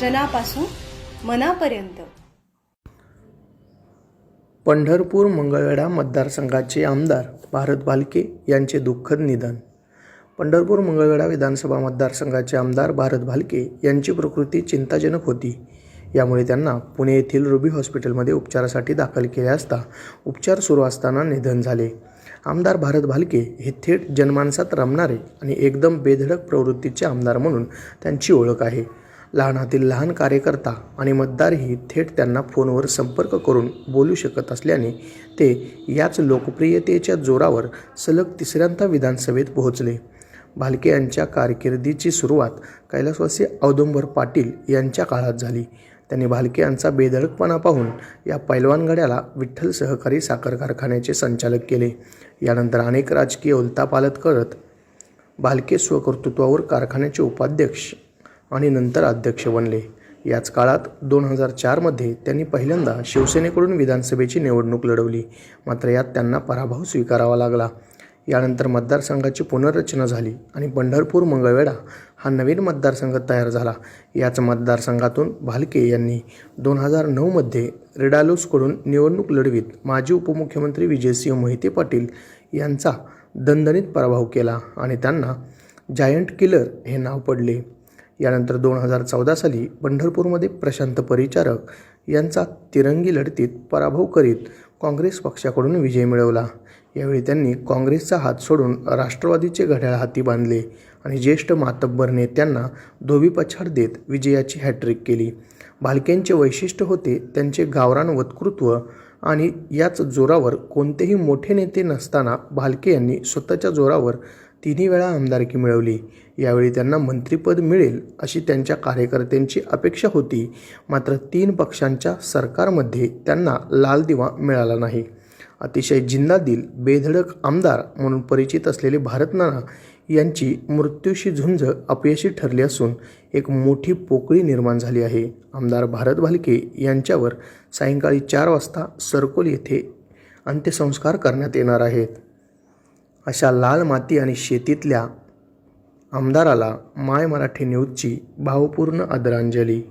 जनापासून मनापर्यंत. पंढरपूर मंगळवेढा मतदारसंघाचे आमदार भारत भालके यांचे दुःखद निधन. पंढरपूर मंगळवेढा विधानसभा मतदारसंघाचे आमदार भारत भालके यांची प्रकृती चिंताजनक होती. यामुळे त्यांना पुणे येथील रुबी हॉस्पिटलमध्ये उपचारासाठी दाखल केले असता उपचार सुरू असताना निधन झाले. आमदार भारत भालके हे थेट जनमानसात रमणारे आणि एकदम बेधडक प्रवृत्तीचे आमदार म्हणून त्यांची ओळख आहे. लहानातील लहान कार्यकर्ता आणि मतदारही थेट त्यांना फोनवर संपर्क करून बोलू शकत असल्याने ते याच लोकप्रियतेच्या जोरावर सलग तिसऱ्यांदा विधानसभेत पोहोचले. भालके यांच्या कारकिर्दीची सुरुवात कैलासवासी औदुंबर पाटील यांच्या काळात झाली. त्यांनी भालके यांचा बेधडकपणा पाहून या पैलवानगड्याला विठ्ठल सहकारी साखर कारखान्याचे संचालक केले. यानंतर अनेक राजकीय उलतापालत करत भालके स्वकर्तृत्वावर कारखान्याचे उपाध्यक्ष आणि नंतर अध्यक्ष बनले. याच काळात दोन हजार चारमध्ये त्यांनी पहिल्यांदा शिवसेनेकडून विधानसभेची निवडणूक लढवली. मात्र यात त्यांना पराभव स्वीकारावा लागला. यानंतर मतदारसंघाची पुनर्रचना झाली आणि पंढरपूर मंगळवेढा हा नवीन मतदारसंघ तयार झाला. याच मतदारसंघातून भालके यांनी दोन हजार नऊमध्ये रेडालोसकडून निवडणूक लढवीत माजी उपमुख्यमंत्री विजयसिंह मोहिते पाटील यांचा दणदणीत पराभव केला आणि त्यांना जायंट किलर हे नाव पडले. यानंतर दोन हजार चौदा साली पंढरपूरमध्ये प्रशांत परिचारक यांचा तिरंगी लढतीत पराभव करीत काँग्रेस पक्षाकडून विजय मिळवला. यावेळी त्यांनी काँग्रेसचा हात सोडून राष्ट्रवादीचे घड्याळ हाती बांधले आणि ज्येष्ठ मातब्बर नेत्यांना धोबीपछाड देत विजयाची हॅट्रिक केली. भालकेंचे वैशिष्ट्य होते त्यांचे गावरान वक्तृत्व आणि याच जोरावर कोणतेही मोठे नेते नसताना भालके यांनी स्वतःच्या जोरावर तिन्ही वेळा आमदारकी मिळवली. यावेळी त्यांना मंत्रिपद मिळेल अशी त्यांच्या कार्यकर्त्यांची अपेक्षा होती. मात्र तीन पक्षांच्या सरकारमध्ये त्यांना लाल दिवा मिळाला नाही. अतिशय जिंदादिल बेधडक आमदार म्हणून परिचित असलेले भारतनाना यांची मृत्यूशी झुंज अपयशी ठरली असून एक मोठी पोकळी निर्माण झाली आहे. आमदार भारत भालके यांच्यावर सायंकाळी चार वाजता सरकोल येथे अंत्यसंस्कार करण्यात येणार आहेत. अशा लाल माती आणि शेतीतल्या आमदाराला माय मराठी न्यूजची भावपूर्ण आदरांजली.